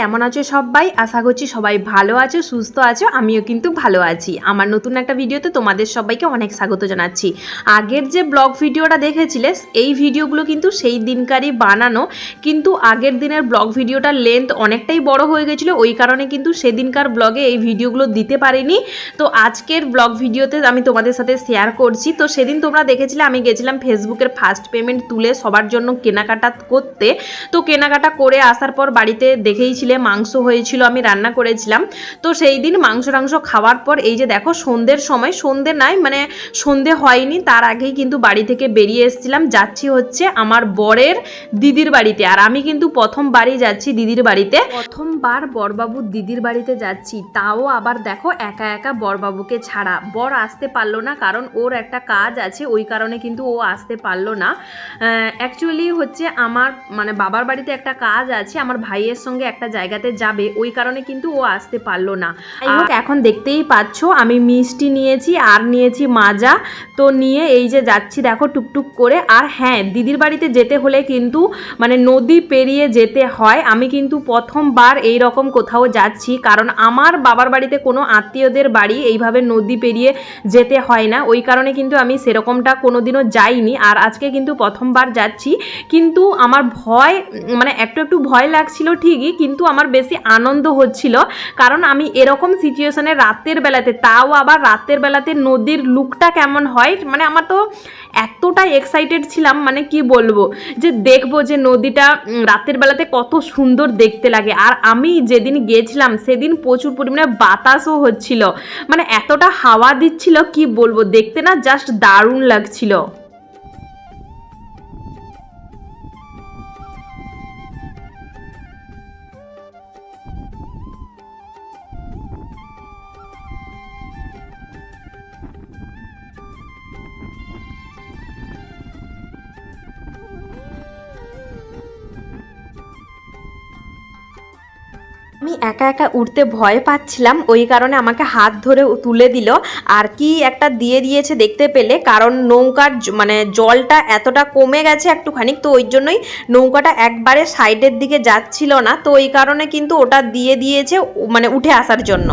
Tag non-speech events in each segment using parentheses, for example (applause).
কেমন আছো সবাই? আশা করছি সবাই ভালো আছো, সুস্থ আছো, আমিও কিন্তু ভালো আছি। আমার নতুন একটা ভিডিওতে তোমাদের সবাইকে অনেক স্বাগত জানাচ্ছি। আগের যে ব্লগ ভিডিওটা দেখেছিলে, এই ভিডিওগুলো কিন্তু সেই দিনকারই বানানো, কিন্তু আগের দিনের ব্লগ ভিডিওটার লেন্থ অনেকটাই বড় হয়ে গেছিল, ওই কারণে কিন্তু সেদিনকার ব্লগে এই ভিডিওগুলো দিতে পারিনি। তো আজকের ব্লগ ভিডিওতে আমি তোমাদের সাথে শেয়ার করছি। তো সেদিন তোমরা দেখেছিলে, আমি গেছিলাম ফেসবুকের ফার্স্ট পেমেন্ট তুলে সবার জন্য কেনাকাটা করতে। তো কেনাকাটা করে আসার পর বাড়িতে দেখেইছিলে মাংস হয়েছিল, আমি রান্না করেছিলাম। তো সেই দিন মাংস টাংস খাওয়ার পর, এই যে দেখো সন্ধ্যের সময় সন্ধে নাই মানে সন্ধে হয়নি, তার আগেই কিন্তু বাড়ি থেকে বেরিয়ে এসেছিলাম। যাচ্ছি হচ্ছে আমার বরের দিদির বাড়িতে, আর আমি কিন্তু প্রথমবারই যাচ্ছি দিদির বাড়িতে। প্রথমবার বরবাবুর দিদির বাড়িতে যাচ্ছি, তাও আবার দেখো একা একা বরবাবুকে ছাড়া। বর আসতে পারল না, কারণ ওর একটা কাজ আছে, ওই কারণে কিন্তু ও আসতে পারল না। অ্যাকচুয়ালি হচ্ছে আমার মানে বাবার বাড়িতে একটা কাজ আছে, আমার ভাইয়ের সঙ্গে একটা জায়গাতে যাবে ওই কারণে কিন্তু ও আসতে পারল না। এখন দেখতেই পাচ্ছ আমি মিষ্টি নিয়েছি আর নিয়েছি মাজা। তো নিয়ে এই যে যাচ্ছি দেখো টুকটুক করে। আর হ্যাঁ দিদির বাড়িতে যেতে হলে কিন্তু মানে নদী পেরিয়ে যেতে হয়। আমি কিন্তু প্রথমবার এই রকম কোথাও যাচ্ছি কারণ আমার বাবার বাড়িতে কোনো আত্মীয়দের বাড়ি এইভাবে নদী পেরিয়ে যেতে হয় না। ওই কারণে কিন্তু আমি সেরকমটা কোনোদিনও যাইনি। আর আজকে কিন্তু প্রথমবার যাচ্ছি। কিন্তু আমার ভয় মানে একটু একটু ভয় লাগছিল ঠিকই কিন্তু আমার বেশি আনন্দ হচ্ছিল। কারণ আমি এরকম সিচুয়েশনে রাতের বেলাতে, তাও আবার রাতের বেলাতে নদীর লুকটা কেমন হয় মানে আমার তো এতটা এক্সাইটেড ছিলাম মানে কি বলব, যে দেখব যে নদীটা রাতের বেলাতে কত সুন্দর দেখতে লাগে। আর আমি যেদিন গিয়েছিলাম সেদিন প্রচুর পরিমাণে বাতাসও হচ্ছিল। মানে এতটা হাওয়া দিচ্ছিল, কি বলব, দেখতে না জাস্ট দারুণ লাগছিল। আমি একা একা উঠতে ভয় পাচ্ছিলাম, ওই কারণে আমাকে হাত ধরে তুলে দিল। আর কি একটা দিয়ে দিয়েছে দেখতে পেলে, কারণ নৌকার মানে জলটা এতটা কমে গেছে একটুখানি, তো ওই জন্যই নৌকাটা একবারে সাইডের দিকে যাচ্ছিল না, তো ওই কারণে কিন্তু ওটা দিয়ে দিয়েছে মানে উঠে আসার জন্য।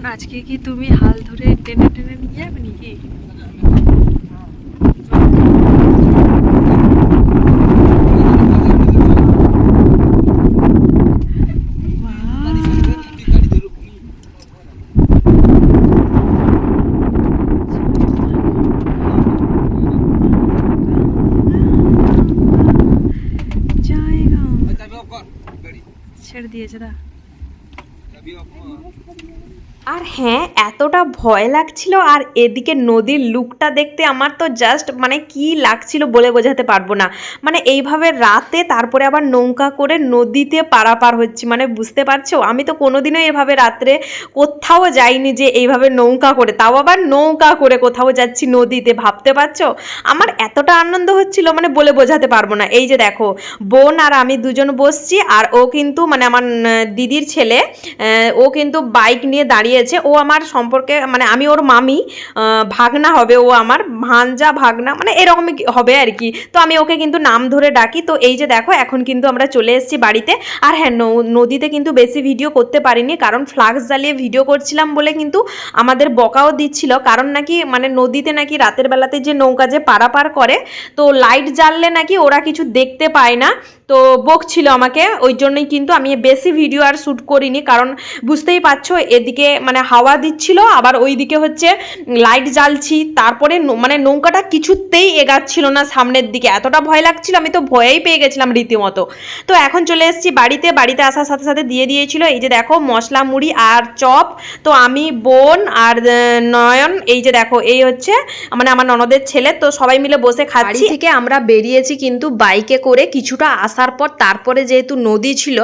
বোন আজকে কি তুমি হাল ধরে টেনে টেনে নিয়ে যাবে নাকি? ছেড়ে দিয়েছে দা। আর হ্যাঁ এতটা ভয় লাগছিল আর এদিকে নদীর লুকটা দেখতে আমার তো জাস্ট মানে কি লাগছিল বলে বোঝাতে পারব না। মানে এইভাবে রাতে তারপরে আবার নৌকা করে নদীতে পারাপার হচ্ছি মানে বুঝতে পারছ? আমি তো কোনোদিনও এভাবে রাত্রে কোথাও যাইনি যে এইভাবে নৌকা করে, তাও আবার নৌকা করে কোথাও যাচ্ছি নদীতে, ভাবতে পারছ? আমার এতটা আনন্দ হচ্ছিল মানে বলে বোঝাতে পারব না। এই যে দেখো, বোন আর আমি দুজন বসছি আর ও কিন্তু মানে আমার দিদির ছেলে ও কিন্তু বাইক নিয়ে দাঁড়িয়েছে। ও আমার সম্পর্কে মানে আমি ওর মামি ভাগনা হবে, ও আমার ভাঞ্জা ভাগনা মানে এরকমই হবে আর কি। তো আমি ওকে কিন্তু নাম ধরে ডাকি। তো এই যে দেখো, এখন কিন্তু আমরা চলে এসেছি বাড়িতে। আর হ্যাঁ নদীতে কিন্তু বেশি ভিডিও করতে পারিনি, কারণ ফ্লাক্স জ্বালিয়ে ভিডিও করছিলাম বলে কিন্তু আমাদের বকাও দিচ্ছিল। কারণ নাকি মানে নদীতে নাকি রাতের বেলাতে যে নৌকা যে পারাপার করে, তো লাইট জ্বাললে নাকি ওরা কিছু দেখতে পায় না। তো বকছিল আমাকে, ওই জন্যই কিন্তু আমি বেশি ভিডিও আর শ্যুট করিনি। কারণ বুঝতেই পারছ, এদিকে মানে হাওয়া দিচ্ছিল আবার ওই দিকে হচ্ছে লাইট জ্বালছি তারপরে মানে নৌকাটা কিছুতেই এগাচ্ছিল না সামনের দিকে। এতটা ভয় লাগছিল আমি তো ভয়েই পেয়ে গেছিলাম রীতিমতো। তো এখন চলে এসেছি বাড়িতে বাড়িতে আসার সাথে সাথে দিয়ে দিয়েছিল এই যে দেখো মশলা মুড়ি আর চপ। তো আমি বোন আর নয়ন এই যে দেখো এই হচ্ছে মানে আমার ননদের ছেলে তো সবাই মিলে বসে খাচ্ছি। থেকে আমরা বেরিয়েছি কিন্তু বাইকে করে কিছুটা আসার পর তারপরে যেহেতু নদী ছিল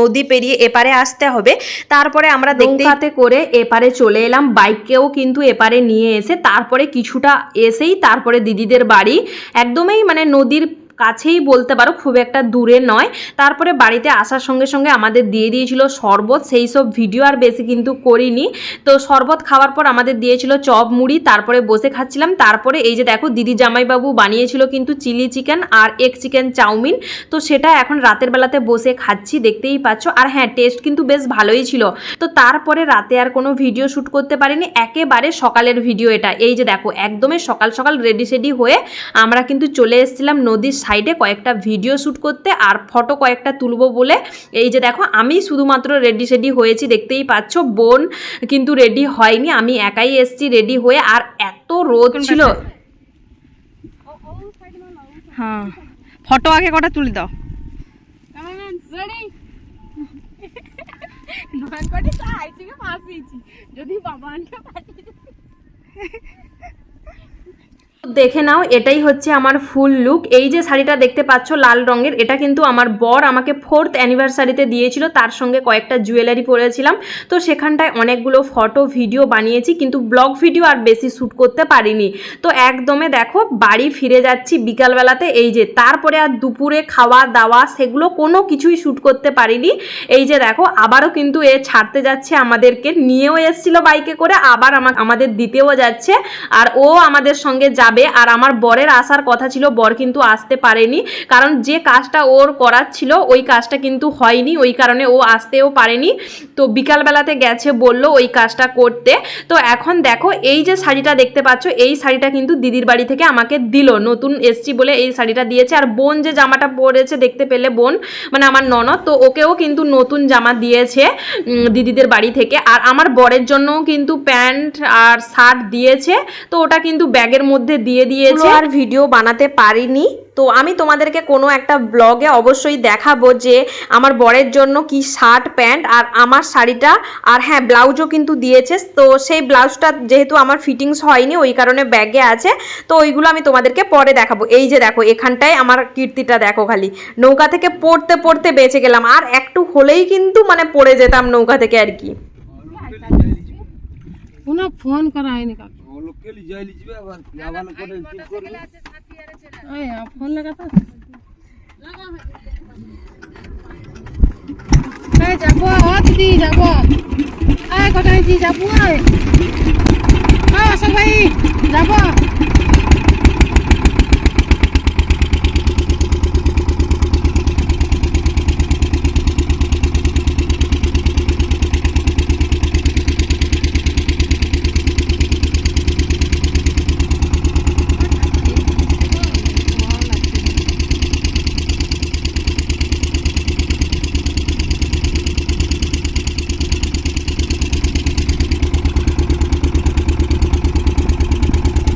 নদী পেরিয়ে এপারে আসতে হবে তারপরে আমরা নৌকাতে করে এপারে চলে এলাম, বাইককেও কিন্তু এপারে নিয়ে এসে তারপরে কিছুটা এসেই তারপরে দিদিদের বাড়ি। একদমই মানে নদীর কাছেই বলতে পারো, খুব একটা দূরে নয়। তারপরে বাড়িতে আসার সঙ্গে সঙ্গে আমাদের দিয়ে দিয়েছিল শরবত, সেই সব ভিডিও আর বেশি কিন্তু করিনি। তো শরবত খাওয়ার পর আমাদের দিয়েছিল চপ মুড়ি, তারপরে বসে খাচ্ছিলাম। তারপরে এই যে দেখো, দিদি জামাইবাবু বানিয়েছিল কিন্তু চিলি চিকেন আর এগ চিকেন চাউমিন। তো সেটা এখন রাতের বেলাতে বসে খাচ্ছি, দেখতেই পাচ্ছ। আর হ্যাঁ টেস্ট কিন্তু বেশ ভালোই ছিল। তো তারপরে রাতে আর কোনো ভিডিও শ্যুট করতে পারিনি। একেবারে সকালের ভিডিও এটা। এই যে দেখো, একদমই সকাল সকাল রেডি সেডি হয়ে আমরা কিন্তু চলে এসেছিলাম নদীর সাইডে কয়েকটা ভিডিও শ্যুট করতে আর ফটো কয়েকটা তুলবো বলে। এই যে দেখো আমি শুধুমাত্র রেডি সেডি হয়েছি দেখতেই পাচ্ছ বোন কিন্তু রেডি হয়নি আমি একাই এসেছি রেডি হয়ে আর এত রোদ ছিল। হ্যাঁ ফটো আগে কটা তুলে দাও। (laughs) দেখে নাও, এটাই হচ্ছে আমার ফুল লুক এই যে শাড়িটা দেখতে পাচ্ছ লাল রঙের, এটা কিন্তু আমার বর আমাকে ফোর্থ অ্যানিভার্সারিতে দিয়েছিল, তার সঙ্গে কয়েকটা জুয়েলারি পরেছিলাম। তো সেখানটায় অনেকগুলো ফটো ভিডিও বানিয়েছি, কিন্তু ব্লগ ভিডিও আর বেশি শ্যুট করতে পারিনি। তো একদমে দেখো, বাড়ি ফিরে যাচ্ছি বিকালবেলাতে, এই যে তারপরে আর দুপুরে খাওয়া দাওয়া, সেগুলো কোনো কিছুই শ্যুট করতে পারিনি। এই যে দেখো, আবারও কিন্তু এ ছাড়তে যাচ্ছে আমাদেরকে, নিয়েও এসেছিল বাইকে করে, আবার আমা- আমাদের দিতেও যাচ্ছে, আর ও আমাদের সঙ্গে যাবে। আর আমার বরের আসার কথা ছিল, বর কিন্তু আসতে পারেনি। কারণ যে কাজটা ওর করার ছিল, ওই কাজটা কিন্তু হয়নি। ওই কারণে ও আসতেও পারেনি। তো বিকালবেলাতে গেছে, বলল ওই কাজটা করতে। তো এখন দেখো, এই যে শাড়িটা দেখতে পাচ্ছ, এই শাড়িটা কিন্তু দিদির বাড়ি থেকে আমাকে দিল। নতুন এসছি বলে এই শাড়িটা দিয়েছে। আর বোন যে জামাটা পরেছে, দেখতে পেলে বোন মানে আমার ননদ, তো ওকেও কিন্তু নতুন জামা দিয়েছে দিদিদের বাড়ি থেকে। আর আমার বরের জন্যও কিন্তু প্যান্ট আর শার্ট দিয়েছে। তো ওটা কিন্তু ব্যাগের মধ্যে দিয়ে দিয়েছে। আর ভিডিও বানাতে পারিনি। তো আমি তোমাদেরকে কোনো একটা ব্লগে অবশ্যই দেখাবো যে আমার বরের জন্য কি শার্ট প্যান্ট আর আমার শাড়িটা। আর হ্যাঁ ব্লাউজও কিন্তু দিয়েছে। তো সেই ব্লাউজটা যেহেতু আমার ফিটিংস হয়নি ওই কারণে ব্যাগে আছে। তো ওইগুলো আমি তোমাদেরকে পরে দেখাবো। এই যে দেখো এখানটায় আমার কীর্তিটা দেখো খালি। নৌকা থেকে পড়তে পড়তে বেঁচে গেলাম। আর একটু হলেই কিন্তু মানে পড়ে যেতাম নৌকা থেকে আর কি। ফোন করা হয়নি কাকু ও যাই লিজাই লিজবে আবার আবার করে ঠিক করবে। ওই ফোন লাগাতো এই যাব হাত দি যাব। এই কোথায় যাব এই এই ভাই যাব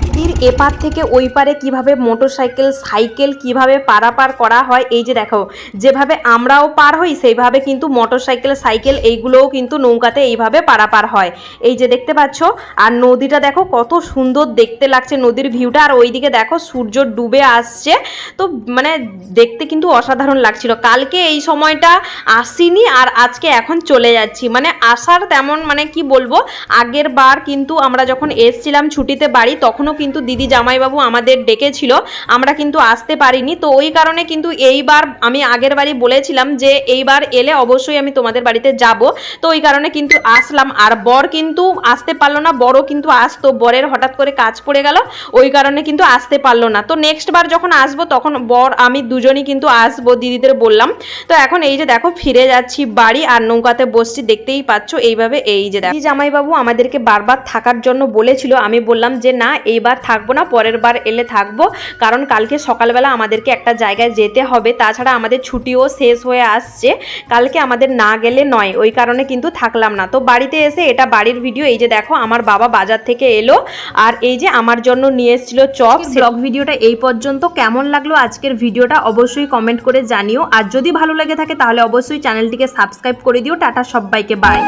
নদীর এপার থেকে ওই পারে কীভাবে মোটরসাইকেল, সাইকেল কীভাবে পারাপার করা হয়, এই যে দেখো, যেভাবে আমরাও পার হই, সেইভাবে কিন্তু মোটরসাইকেল, সাইকেল এইগুলোও কিন্তু নৌকাতে এইভাবে পারাপার হয়। এই যে দেখতে পাচ্ছ, আর নদীটা দেখো কত সুন্দর দেখতে লাগছে, নদীর ভিউটা। আর ওইদিকে দেখো সূর্য ডুবে আসছে, তো মানে দেখতে কিন্তু অসাধারণ লাগছিল। কালকে এই সময়টা আসিনি, আর আজকে এখন চলে যাচ্ছি। মানে আসার তেমন মানে কি বলব, আগের বার কিন্তু আমরা যখন এসছিলাম ছুটিতে বাড়ি, তখনও কিন্তু দিদি জামাইবাবু আমাদের ডেকেছিল, আমরা কিন্তু আসতে পারিনি। তো ওই কারণে কিন্তু এইবার আমি আগের বারই বলেছিলাম যে এইবার এলে অবশ্যই আমি তোমাদের বাড়িতে যাব। তো ওই কারণে কিন্তু আসলাম। আর বর কিন্তু আসতে পারল না বড় কিন্তু আসতো। বরের হঠাৎ করে কাজ পড়ে গেল, ওই কারণে কিন্তু আসতে পারল না। তো নেক্সট বার যখন আসব, তখন বর, আমি দুজনই কিন্তু আসব দিদিদের বললাম। তো এখন এই যে দেখো, ফিরে যাচ্ছি বাড়ি আর নৌকাতে বসছি, দেখতেই পাচ্ছ এইভাবে এই যে দেখো। জামাইবাবু আমাদেরকে বারবার থাকার জন্য বলেছিল, আমি বললাম যে না, এইবার থাকব না পরের বার এলে থাকব। কারণ কালকে সকালবেলা আমাদেরকে একটা জায়গায় যেতে হবে তাছাড়া আমাদের ছুটিও শেষ হয়ে আসছে। কালকে আমাদের না গেলে নয় ওই কারণে কিন্তু থাকলাম না। তো বাড়িতে এসে এটা বাড়ির ভিডিও এই যে দেখো আমার বাবা বাজার থেকে এলো। আর এই যে আমার জন্য নিয়ে এসেছিল চপ ব্লগ ভিডিওটা এই পর্যন্ত। কেমন লাগল আজকের ভিডিওটা অবশ্যই কমেন্ট করে জানিও। আর যদি ভালো লেগে থাকে তাহলে অবশ্যই চ্যানেলটিকে সাবস্ক্রাইব করে দিও। টাটা সবাইকে বাই